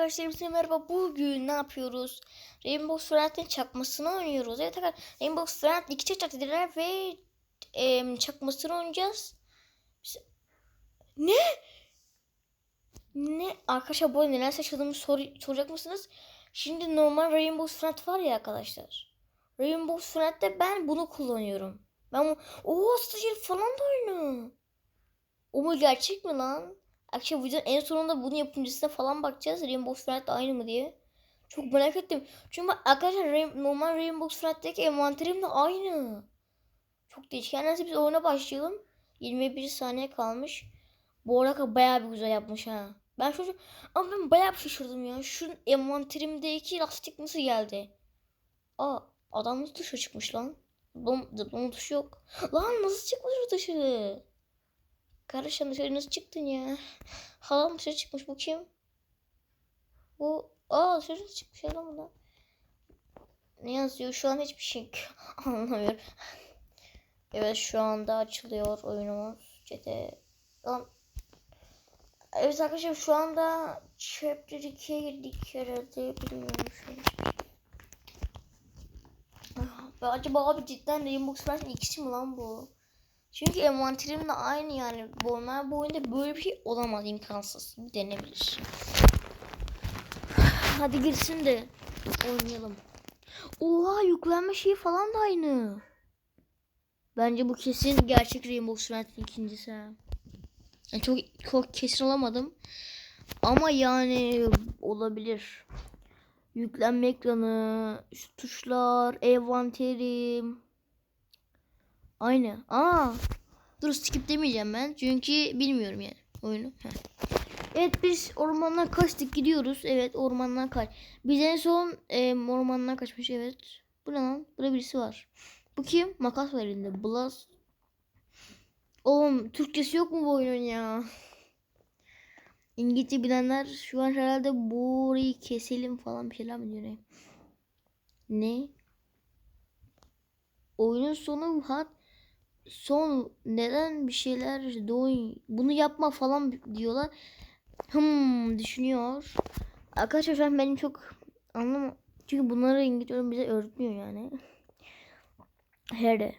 arkadaşlar hepinize merhaba. Bugün ne yapıyoruz? Rainbow Friend'in çakmasını oynuyoruz. Evet arkadaşlar Rainbow Friend iki çeşit dediler ve em, çakmasını oynayacağız. Ne? Ne? Arkadaşlar bu neler şaşırdığımı sor soracak mısınız? Şimdi normal Rainbow Friend var ya arkadaşlar. Rainbow Friend'de ben bunu kullanıyorum. Ben bu... Ooo stajyer falan da oyunu. O mu gerçek mi lan? Akşam videonun en sonunda bunun yapımcısına falan bakacağız. Rainbow Friend aynı mı diye. Çok merak ettim. Çünkü arkadaşlar normal Rainbow Friend'deki envanterim de aynı. Çok değişik. Yani neyse biz oyuna başlayalım. 21 saniye kalmış. Bu arada bayağı bir güzel yapmış ha. Ben şu ama ben bayağı bir şaşırdım ya. Şu envanterimdeki lastik nasıl geldi? Aa adam nasıl dışarı çıkmış lan? Zıplama tuşu yok. Lan nasıl çıkmış bu dışarı? Kardeşim dışarı nasıl çıktın ya? Halam dışarı çıkmış bu kim? Bu aa dışarı çıkmış adam da. Ne yazıyor? Şu an hiçbir şey anlamıyorum. Evet şu anda açılıyor oyunumuz. Çete. Lan. Evet arkadaşlar şu anda Chapter 2'ye girdik herhalde. Bilmiyorum şu an. Ah, Acaba abi cidden Rainbow Friends'in ikisi mi lan bu? Çünkü envanterimle aynı yani. Normal bu oyunda böyle bir şey olamaz imkansız. Denebilir. Hadi girsin de oynayalım. Oha yüklenme şeyi falan da aynı. Bence bu kesin gerçek Rainbow Friends'in ikincisi. Yani çok, çok kesin olamadım. Ama yani olabilir. Yüklenme ekranı, şu tuşlar, envanterim. Aynı. Aa. Dur skip demeyeceğim ben. Çünkü bilmiyorum yani oyunu. Evet biz ormandan kaçtık gidiyoruz. Evet ormandan kaç. Biz en son e, ormandan kaçmış evet. Bu ne lan? Burada birisi var. Bu kim? Makas var elinde. Blast. Oğlum Türkçesi yok mu bu oyunun ya? İngilizce bilenler şu an herhalde burayı keselim falan bir şeyler mi diyor ne? Ne? Oyunun sonu hat son neden bir şeyler doğun bunu yapma falan diyorlar. Hmm düşünüyor. Arkadaşlar benim çok anlam çünkü bunları İngilizce bize öğretmiyor yani. Here.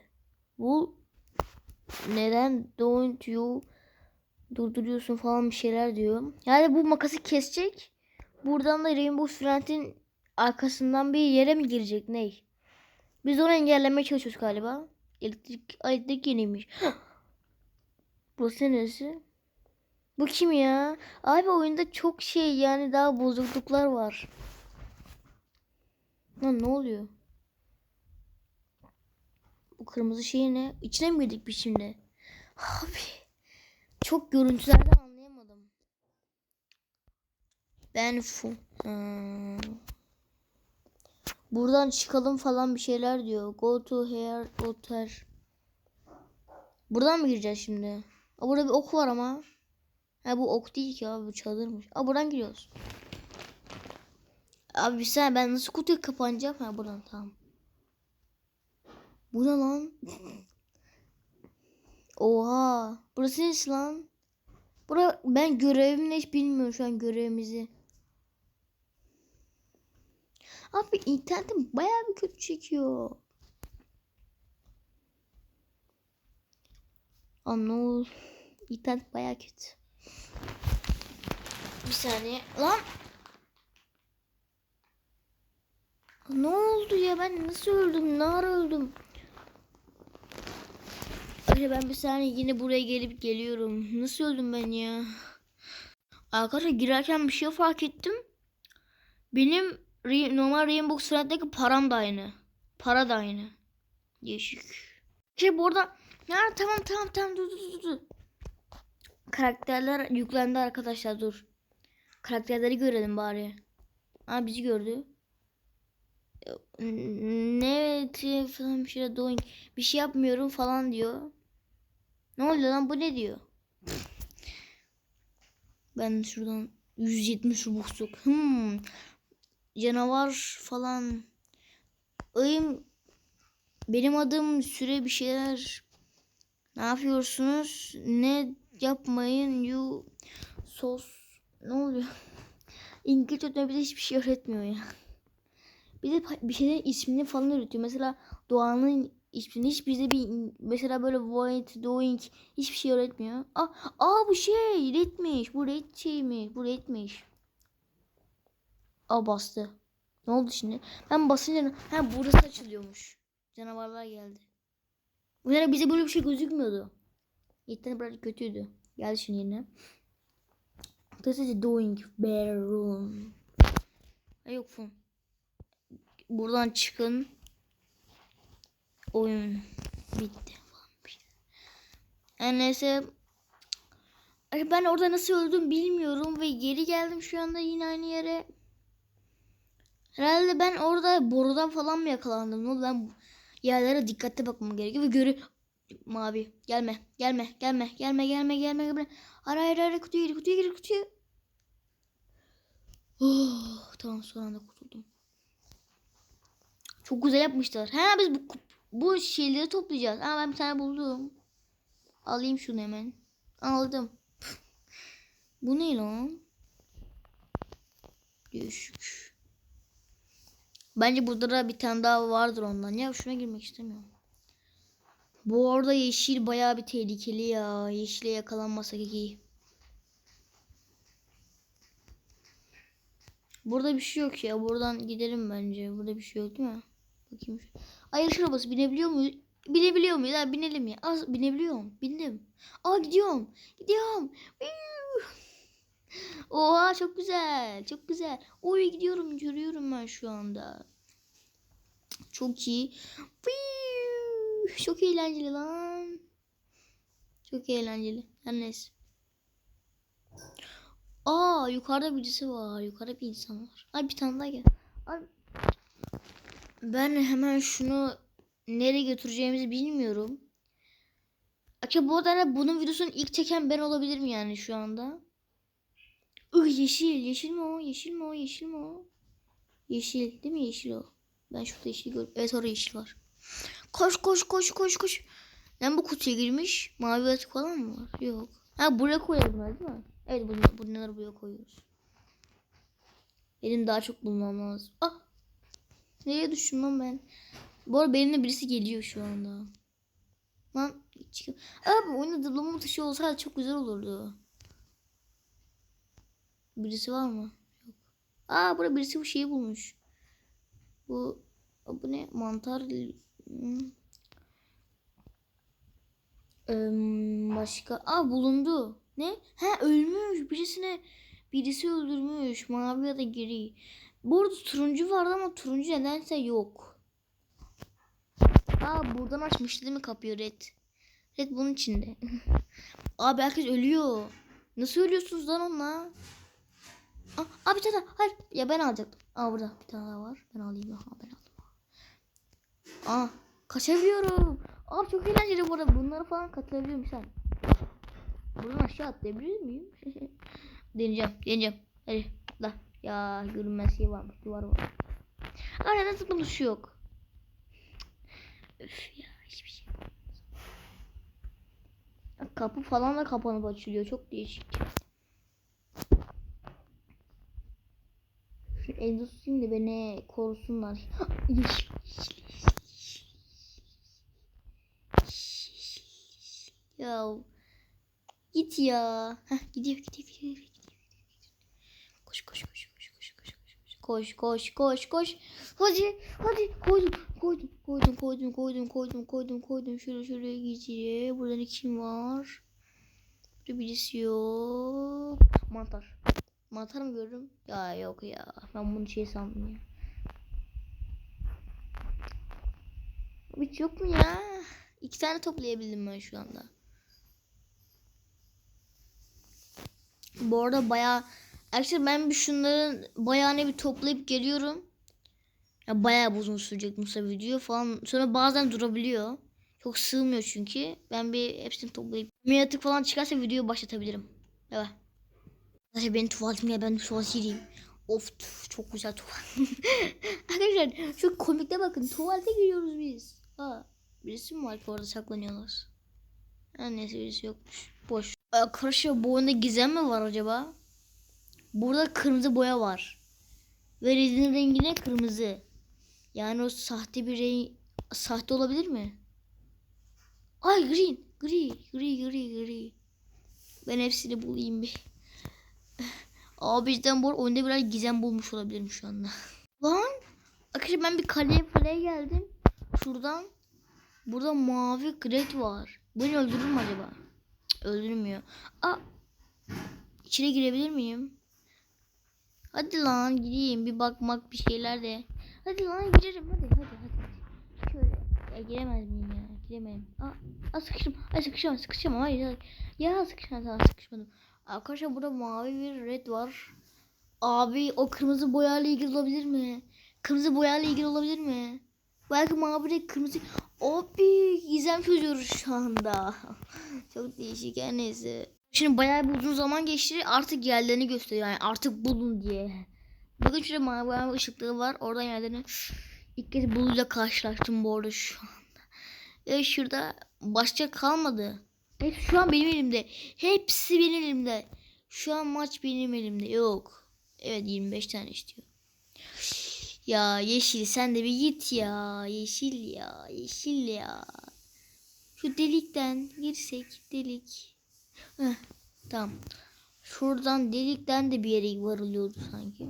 Bu neden don't you durduruyorsun falan bir şeyler diyor. Yani bu makası kesecek. Buradan da Rainbow Friend'in arkasından bir yere mi girecek ney? Biz onu engellemeye çalışıyoruz galiba. Elektrik, elektrik yeniymiş. Burası neresi? Bu kim ya? Abi oyunda çok şey yani daha bozukluklar var. Lan ne oluyor? Bu kırmızı şey ne? İçine mi girdik biz şimdi? Abi çok görüntülerden anlayamadım. Ben fu. Hmm. Buradan çıkalım falan bir şeyler diyor. Go to here, here. Buradan mı gireceğiz şimdi? Aa, burada bir ok var ama. Ha bu ok değil ki abi bu çadırmış. Aa buradan giriyoruz. Abi bir saniye ben nasıl kutuyu kapanacağım? Ha buradan tamam. Bu ne lan? Oha. Burası neresi lan? Bura ben görevimi hiç bilmiyorum şu an görevimizi. Abi internetim bayağı bir kötü çekiyor. Anol. İnternet bayağı kötü. Bir saniye. Lan. Ne oldu ya ben nasıl öldüm? Ne ara öldüm? Arkadaşlar ben bir saniye yine buraya gelip geliyorum. Nasıl öldüm ben ya? Arkadaşlar girerken bir şey fark ettim. Benim Normal Rainbow Friend'deki param da aynı. Para da aynı. Değişik. Şey bu arada ya tamam tamam tamam dur dur dur. Karakterler yüklendi arkadaşlar dur. Karakterleri görelim bari. Ha bizi gördü. Ne falan bir şey doing bir şey yapmıyorum falan diyor. Ne oluyor lan bu ne diyor? Ben şuradan 170 rubuksuk. Hmm. Canavar falan. Ayım benim adım süre bir şeyler. Ne yapıyorsunuz? Ne yapmayın? You sos. Ne oluyor? İngilizce öğretmen bize hiçbir şey öğretmiyor ya. Pa- bir şeylerin ismini falan öğretiyor. Mesela Doğan'ın ismini hiç bize bir mesela böyle void, doing hiçbir şey öğretmiyor. Aa, aa bu şey redmiş. Bu red şey mi? Bu redmiş. Aa bastı. Ne oldu şimdi? Ben basınca ha burası açılıyormuş. Canavarlar geldi. Bu sene bize böyle bir şey gözükmüyordu. Yetten biraz kötüydü. Geldi şimdi yine. This is doing better. Ha, yok fon. Buradan çıkın. Oyun bitti. Yani neyse. Ben orada nasıl öldüm bilmiyorum ve geri geldim şu anda yine aynı yere. Herhalde ben orada borudan falan mı yakalandım? Ne oldu? Ben yerlere dikkatli bakmam gerekiyor ve görü mavi gelme gelme gelme gelme gelme gelme gelme. Ara ara ara kutuya gir kutuya gir kutuya. Oh, tamam son anda kurtuldum. Çok güzel yapmışlar. Ha biz bu bu şeyleri toplayacağız. Ha ben bir tane buldum. Alayım şunu hemen. Aldım. Bu ne lan? Değişik. Bence burada da bir tane daha vardır ondan. Ya şuna girmek istemiyorum. Bu arada yeşil bayağı bir tehlikeli ya. Yeşile yakalanmasak iyi. Burada bir şey yok ya. Buradan gidelim bence. Burada bir şey yok değil mi? Bakayım. Ay yarış arabası binebiliyor muyuz? Binebiliyor muyuz? Ha, binelim ya. Az binebiliyorum. Bindim. Aa gidiyorum. Gidiyorum. Oha çok güzel. Çok güzel. Oraya gidiyorum. Görüyorum ben şu anda. Çok iyi. Çok eğlenceli lan. Çok eğlenceli. Her neyse. Aa yukarıda birisi var. Yukarıda bir insan var. Ay bir tane daha gel. Ay. Ben hemen şunu nereye götüreceğimizi bilmiyorum. Acaba bu arada bunun videosunu ilk çeken ben olabilirim yani şu anda. Ih yeşil. Yeşil mi o? Yeşil mi o? Yeşil mi o? Yeşil. Değil mi yeşil o? Ben şurada yeşil görüyorum. Evet orada yeşil var. Koş koş koş koş koş. Ben bu kutuya girmiş. Mavi atık falan mı var? Yok. Ha buraya koyalım bunlar değil mi? Evet bunları, bunları buraya koyuyoruz. Benim daha çok bulmam lazım. Ah! Nereye düştüm lan ben? Bu arada benimle birisi geliyor şu anda. Lan çıkıyor. Abi oyunda zıplama taşı olsaydı çok güzel olurdu. Birisi var mı? Yok. Aa burada birisi bu şeyi bulmuş. Bu bu ne? Mantar Hmm. Başka Aa bulundu. Ne? Ha ölmüş. Birisine birisi öldürmüş. Mavi ya da gri. Bu arada turuncu vardı ama turuncu nedense yok. Aa buradan açmıştı değil mi kapıyı Red? Red bunun içinde. Abi herkes ölüyor. Nasıl ölüyorsunuz lan onunla? Aa, aa bir tane daha. Hayır. Ya ben alacaktım. Aa burada bir tane daha var. Ben alayım. Aha ben aldım. Aa kaçabiliyorum. Abi çok eğlenceli bu arada. Bunlara falan katılabiliyorum sen. Buradan aşağı atlayabilir miyim? deneyeceğim. Deneyeceğim. Hadi la. Ya görünmez şey varmış. Duvar var. Aa neden zıplama tuşu yok? Üf ya hiçbir şey. Kapı falan da kapanıp açılıyor. Çok değişik. Şu elde tutayım da beni korusunlar. Ya git ya. Heh, gidiyor gidiyor gidiyor. gidiyor. Koş koş koş koş koş koş koş koş koş koş koş hadi hadi koydum koydum koydum koydum koydum koydum koydum koydum şöyle şöyle gideceğim burada kim var burada birisi yok mantar mantar mı gördüm ya yok ya ben bunu şey sandım ya hiç yok mu ya iki tane toplayabildim ben şu anda Bu arada bayağı Arkadaşlar ben bir şunların bayağını bir toplayıp geliyorum. Ya bayağı uzun sürecek Musa video falan. Sonra bazen durabiliyor. Çok sığmıyor çünkü. Ben bir hepsini toplayıp miniatik falan çıkarsa videoyu başlatabilirim. Evet. Arkadaşlar benim tuvaletim ya ben tuvalet gireyim. Of çok güzel tuvalet. Arkadaşlar şu komikte bakın tuvalete giriyoruz biz. Ha, birisi mi var ki orada saklanıyorlar? Ha, neyse birisi yokmuş. Boş. Arkadaşlar bu oyunda gizem mi var acaba? Burada kırmızı boya var. Ve redin rengi ne? Kırmızı. Yani o sahte bir renk sahte olabilir mi? Ay green. Gri. Gri gri gri. Ben hepsini bulayım bir. Abi bizden bu oyunda biraz gizem bulmuş olabilirim şu anda. Lan. Arkadaşlar ben bir kaleye kaleye geldim. Şuradan. Burada mavi gret var. Beni öldürür mü acaba? Öldürmüyor. Aa. İçine girebilir miyim? Hadi lan gideyim bir bakmak bir şeyler de. Hadi lan girerim hadi hadi hadi. Şöyle. Ya giremez miyim ya? Giremem. Aa, aa sıkıştım. Ay sıkışacağım sıkışacağım. Hayır hayır. Ya sıkışmadım tamam sıkışmadım. Arkadaşlar burada mavi bir red var. Abi o kırmızı boyayla ilgili olabilir mi? Kırmızı boyayla ilgili olabilir mi? Belki mavi red kırmızı. Abi gizem çözüyoruz şu anda. Çok değişik her neyse. Şimdi bayağı bir uzun zaman geçti. Artık yerlerini gösteriyor. Yani artık bulun diye. Bakın şurada mavi mavi ışıkları var. Oradan yerlerini ilk kez buluyla karşılaştım bu arada şu anda. Ve şurada başka kalmadı. Hep şu an benim elimde. Hepsi benim elimde. Şu an maç benim elimde. Yok. Evet 25 tane istiyor. Ya yeşil sen de bir git ya. Yeşil ya. Yeşil ya. Şu delikten girsek delik. Heh, tamam. Şuradan delikten de bir yere varılıyordu sanki.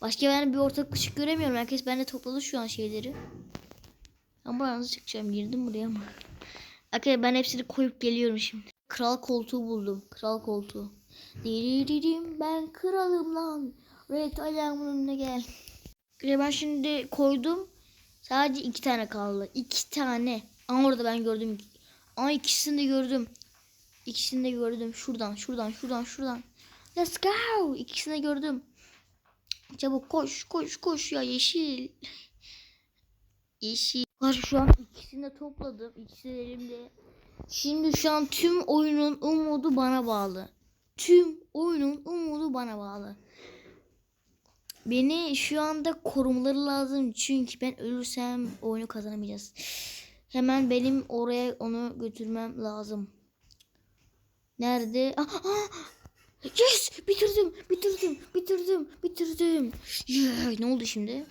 Başka ben bir ortak ışık göremiyorum. Herkes bende topladı şu an şeyleri. Buradan nasıl çıkacağım? Girdim buraya ama. Arkadaşlar ben hepsini koyup geliyorum şimdi. Kral koltuğu buldum. Kral koltuğu. Diririm ben kralım lan. Red ayağımın önüne gel. Ben şimdi koydum. Sadece iki tane kaldı. İki tane. Ama orada ben gördüm. Aa ikisini de gördüm. İkisini de gördüm. Şuradan, şuradan, şuradan, şuradan. Let's go. İkisini de gördüm. Çabuk koş, koş, koş ya yeşil. Yeşil. Var şu an ikisini de topladım. İkisi de elimde. Şimdi şu an tüm oyunun umudu bana bağlı. Tüm oyunun umudu bana bağlı. Beni şu anda korumaları lazım. Çünkü ben ölürsem oyunu kazanamayacağız. Hemen benim oraya onu götürmem lazım. Nerede? Aa, aa! Yes! Bitirdim, bitirdim, bitirdim, bitirdim. Yeah! Ne oldu şimdi?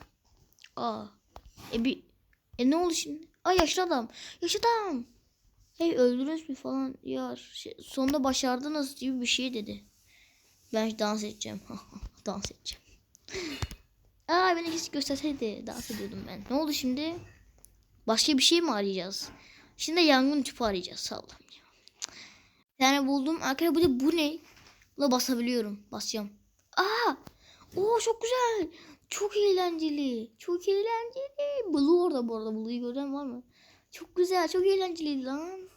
Aa. E bir e ne oldu şimdi? Ay yaşlı adam. Yaşlı adam. Hey öldünüz mü falan. Ya şey, sonunda başardınız gibi bir şey dedi. Ben dans edeceğim. dans edeceğim. Aa beni keşke gösterseydi. Dans ediyordum ben. Ne oldu şimdi? Başka bir şey mi arayacağız? Şimdi yangın tüpü arayacağız. Sağlam ya. Bir tane buldum. Arkadaşlar bu bu ne? Buna basabiliyorum. Basacağım. Aa! Oo çok güzel. Çok eğlenceli. Çok eğlenceli. Blue orada bu arada. Blue'yu gören var mı? Çok güzel. Çok eğlenceli lan.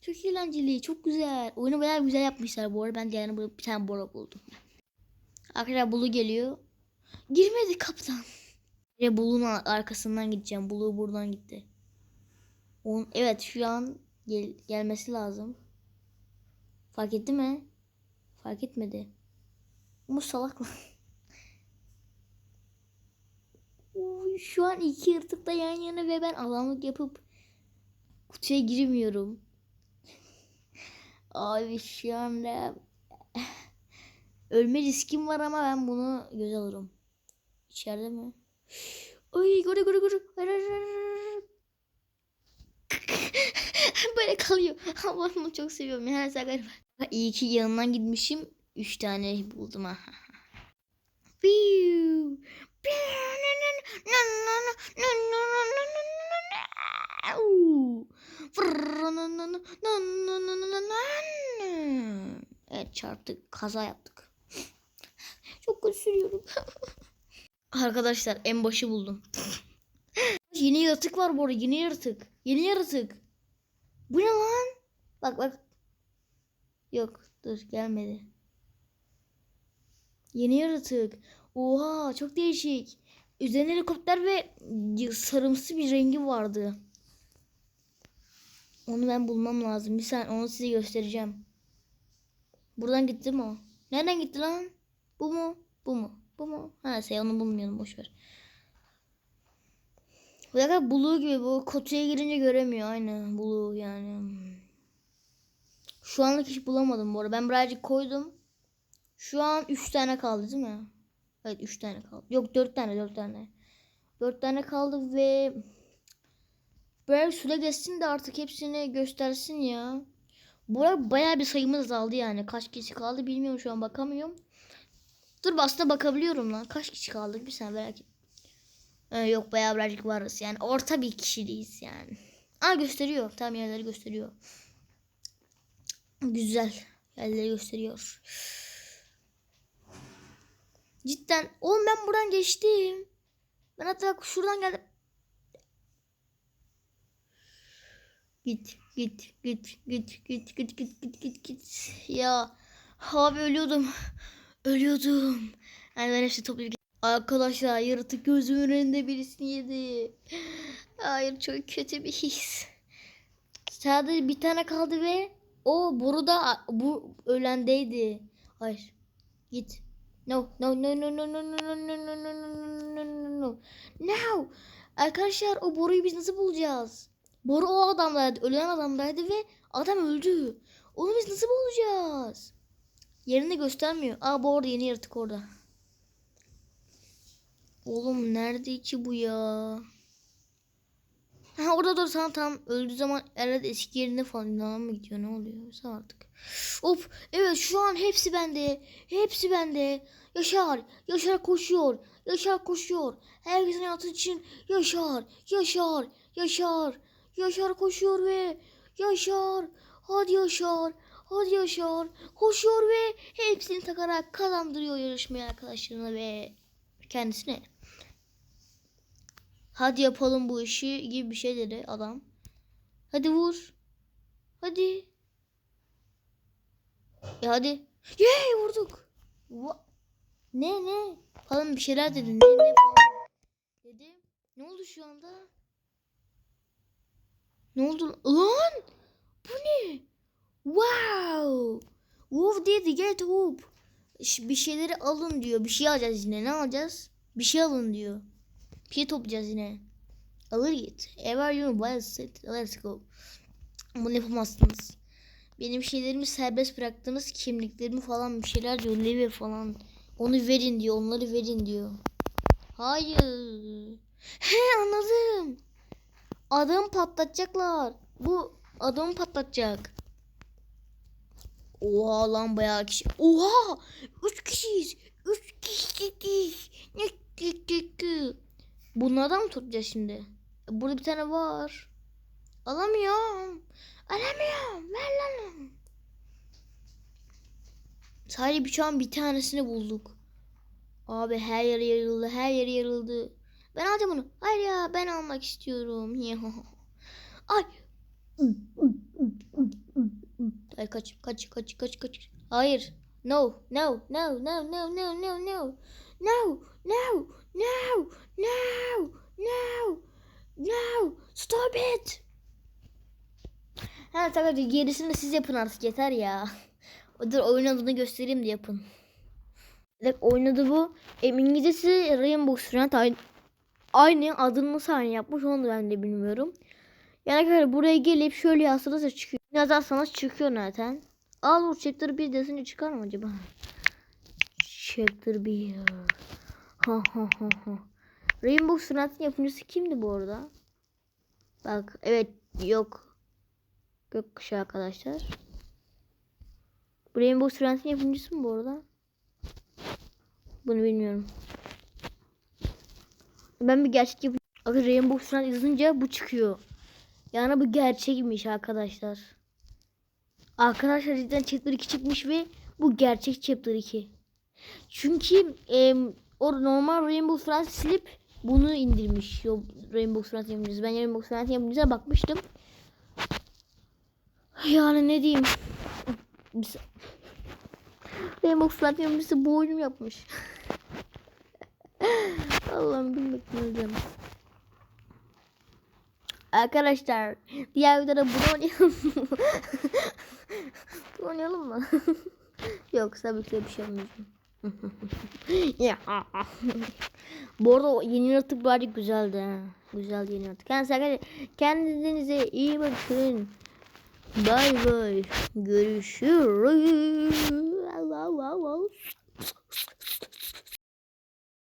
Çok eğlenceli. Çok güzel. Oyunu bayağı güzel yapmışlar bu arada. Ben de yani bir tane bora buldum. Arkadaşlar Blue geliyor. Girmedi kaptan. Ve Blue'un arkasından gideceğim. Blue buradan gitti. On, evet şu an gel, gelmesi lazım. Fark etti mi? Fark etmedi. Bu salak lan. Şu an iki yırtıkla yan yana ve ben alanlık yapıp kutuya girmiyorum. Abi şu anda ölme riskim var ama ben bunu göze alırım. İçeride mi? Ay göre göre göre. Böyle kalıyor. Bunu çok seviyorum. Her sefer İyi ki yanından gitmişim. Üç tane buldum. Evet çarptık. Kaza yaptık. Çok kötü sürüyorum. Arkadaşlar en başı buldum. Yeni yaratık var bu arada. Yeni yaratık. Yeni yaratık. Bu ne lan? Bak bak. Yok dur gelmedi. Yeni yaratık. Oha çok değişik. Üzerine helikopter ve sarımsı bir rengi vardı. Onu ben bulmam lazım. Bir saniye onu size göstereceğim. Buradan gitti mi o? Nereden gitti lan? Bu mu? Bu mu? Bu mu? Ha şey onu bulmuyordum boşver. Bu da blue gibi bu kutuya girince göremiyor aynı blue yani. Şu anlık hiç bulamadım bu arada. Ben birazcık koydum. Şu an 3 tane kaldı değil mi? Evet 3 tane kaldı. Yok 4 tane 4 tane. 4 tane kaldı ve böyle süre geçsin de artık hepsini göstersin ya. Bu arada bayağı bir sayımız azaldı yani. Kaç kişi kaldı bilmiyorum şu an bakamıyorum. Dur aslında bakabiliyorum lan. Kaç kişi kaldık bir saniye merak et. Ee, yok bayağı birazcık varız yani. Orta bir kişiliyiz yani. Aa gösteriyor. Tam yerleri gösteriyor. Güzel. Yerleri gösteriyor. Cidden. Oğlum ben buradan geçtim. Ben hatta şuradan geldim. Git git git git git git git git git git. Ya abi ölüyordum. Ölüyordum. Yani ben hepsi toplayıp Arkadaşlar yaratık gözümün önünde birisini yedi. Hayır çok kötü bir his. Sadece bir tane kaldı ve o burada bu ölendeydi. Hayır. Git. No, no, no, no, no, no, no, no, no, no, no, no, no, no, no. No. Arkadaşlar o boruyu biz nasıl bulacağız? Boru o adamdaydı, ölen adamdaydı ve adam öldü. Onu biz nasıl bulacağız? Yerini göstermiyor. Aa bu orada yeni yaratık orada. Oğlum nerede ki bu ya? Ha orada dur tamam tamam öldüğü zaman herhalde eski yerine falan mı gidiyor ne oluyor artık. Of evet şu an hepsi bende. Hepsi bende. Yaşar. Yaşar koşuyor. Yaşar koşuyor. Herkesin hayatı için Yaşar. Yaşar. Yaşar. Yaşar koşuyor ve Yaşar. Hadi Yaşar. Hadi Yaşar. Koşuyor ve hepsini takarak kazandırıyor yarışmaya arkadaşlarına ve kendisine. Hadi yapalım bu işi gibi bir şey dedi adam. Hadi vur. Hadi. Ya hadi. Yey vurduk. Va- ne ne? Falan bir şeyler dedi. Ne ne falan. Dedi. Ne oldu şu anda? Ne oldu? Lan! Bu ne? Wow! Wolf dedi get hoop. Bir şeyleri alın diyor. Bir şey alacağız yine. Ne alacağız? Bir şey alın diyor. Bir şey toplayacağız yine. Alır git. Ever you it. Let's go. Bunu yapamazsınız. Benim şeylerimi serbest bıraktınız. Kimliklerimi falan bir şeyler diyor. Leve falan. Onu verin diyor. Onları verin diyor. Hayır. He anladım. Adamı patlatacaklar. Bu adamı patlatacak. Oha lan bayağı kişi. Oha! Üç kişiyiz. Üç kişiyiz. Ne kişi? Bunlardan mı tutacağız şimdi? Burada bir tane var. Alamıyorum. Alamıyorum. Ver lan. Sadece bir an bir tanesini bulduk. Abi her yer yarıldı. Her yer yarıldı. Ben alacağım onu. Hayır ya ben almak istiyorum. Ay. Ay kaç kaç kaç kaç kaç. Hayır. No, no, no, no, no, no, no, no. No, no, no, no, no, no. Stop it. Ha arkadaşlar gerisini siz yapın artık yeter ya. Dur oyun adını göstereyim de yapın. Evet oynadı bu. Em, İngilizcesi Rainbow Friend aynı, adını nasıl aynı yapmış onu ben de bilmiyorum. Yani arkadaşlar buraya gelip şöyle yazsanız çıkıyor. Yazarsanız çıkıyor zaten. Al bu chapter 1 desince çıkar mı acaba? Chapter 1. Rainbow Friend'in yapımcısı kimdi bu arada? Bak evet yok. Gökkuşağı arkadaşlar. Bu Rainbow Friends'in yapımcısı mı bu arada? Bunu bilmiyorum. Ben bir gerçek yapım. Bakın Rainbow Friends yazınca bu çıkıyor. Yani bu gerçekmiş arkadaşlar. Arkadaşlar cidden Chapter 2 çıkmış ve bu gerçek Chapter 2. Çünkü e, o normal Rainbow Friends silip bunu indirmiş. Yo, Rainbow Friends yapımcısı. Ben Rainbow Friends yapımcısına bakmıştım. Yani ne diyeyim. Rainbow Friends yapımcısı bu oyunu yapmış. Allah'ım bilmek lazım. Arkadaşlar diğer videoda bunu oynayalım mı? bunu oynayalım mı? Yok tabii ki bir şey olmayacak. Ya. Bu arada yeni yaratık birazcık güzeldi. ha. Güzel yeni yaratık. Kendinize, kendinize iyi bakın. Bay bay. Görüşürüz. Allah wow.